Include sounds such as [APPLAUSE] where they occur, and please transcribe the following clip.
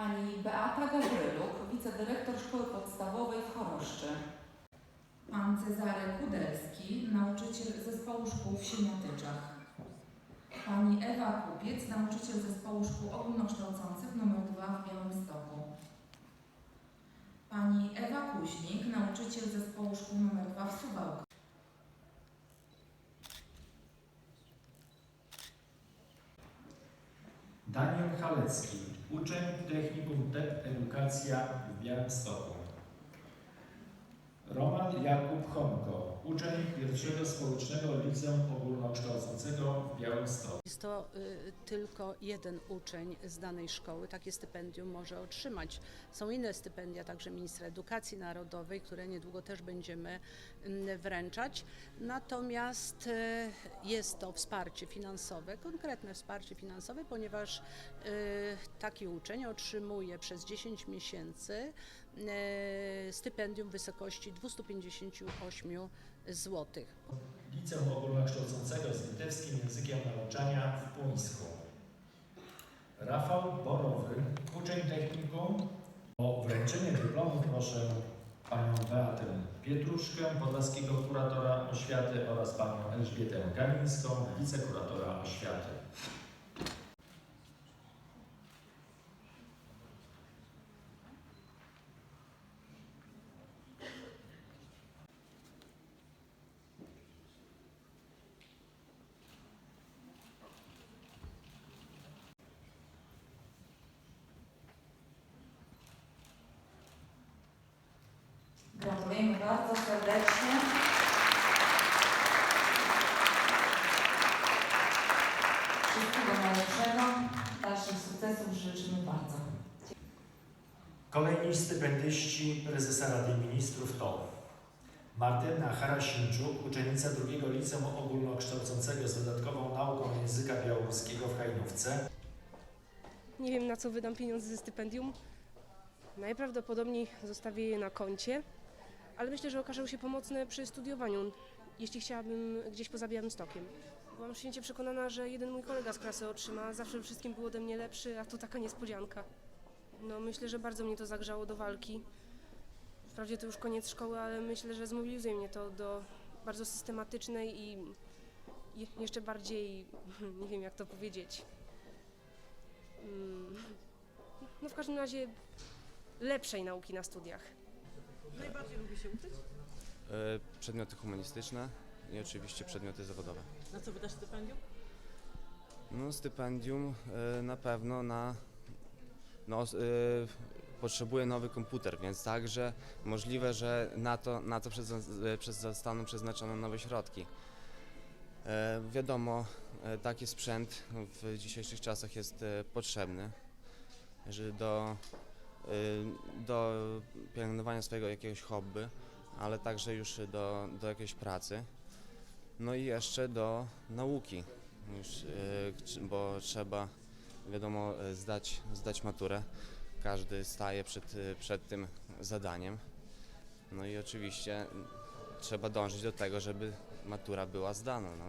Beata Gawryluk, wicedyrektor Szkoły Podstawowej w Choroszczy. Pan Cezary Kudelski, nauczyciel Zespołu Szkół w Siemiatyczach. Pani Ewa Kupiec, nauczyciel Zespołu Szkół Ogólnokształcących nr 2 w Białymstoku. Pani Ewa Kuźnik, nauczyciel Zespołu Szkół nr 2 w Suwałkach. Daniel Halecki, uczeń Technikum TEP Edukacja w Białymstoku. Roman Jakub Honko, uczeń pierwszego społecznego liceum ogólnokształcącego w Białymstoku. Jest to y, tylko jeden uczeń z danej szkoły takie stypendium może otrzymać. Są inne stypendia, także ministra edukacji narodowej, które niedługo też będziemy mm, wręczać. Natomiast y, jest to wsparcie finansowe, konkretne wsparcie finansowe, ponieważ y, taki uczeń otrzymuje przez 10 miesięcy y, stypendium w wysokości 258 zł. Liceum ogólnokształcącego z litewskim językiem nauczania w Puńsku. Rafał Borowy, uczeń Technikum. O wręczenie dyplomu proszę panią Beatę Pietruszkę, podlaskiego kuratora oświaty oraz panią Elżbietę Galińską, wicekuratora oświaty. Bardzo serdecznie. Wszystkiego najlepszego, dalszych sukcesów życzymy bardzo. Kolejni stypendyści prezesa Rady Ministrów to Martyna Harasinczuk, uczennica drugiego liceum ogólnokształcącego z dodatkową nauką języka białoruskiego w Hajnówce. Nie wiem na co wydam pieniądze ze stypendium. Najprawdopodobniej zostawię je na koncie, ale myślę, że okażą się pomocne przy studiowaniu, jeśli chciałabym gdzieś poza Białymstokiem. Byłam święcie przekonana, że jeden mój kolega z klasy otrzyma, zawsze wszystkim był ode mnie lepszy, a tu taka niespodzianka. No myślę, że bardzo mnie to zagrzało do walki. Wprawdzie to już koniec szkoły, ale myślę, że zmobilizuje mnie to do bardzo systematycznej i je- jeszcze bardziej, [LAUGHS] nie wiem jak to powiedzieć, Mm, No w każdym razie lepszej nauki na studiach. Najbardziej lubi się uczyć? E, Przedmioty humanistyczne i oczywiście przedmioty zawodowe. Na co wydasz stypendium? No stypendium e, na pewno na... No, s- e, potrzebuję nowy komputer, więc także możliwe, że na to, na to przez, e, przez zostaną przeznaczone nowe środki. E, Wiadomo, e, taki sprzęt w dzisiejszych czasach jest e, potrzebny, że do, do pielęgnowania swojego jakiegoś hobby, ale także już do, do jakiejś pracy. No i jeszcze do nauki, już, c- bo trzeba, wiadomo, zdać, zdać maturę. Każdy staje przed, przed tym zadaniem. No i oczywiście trzeba dążyć do tego, żeby matura była zdana. No,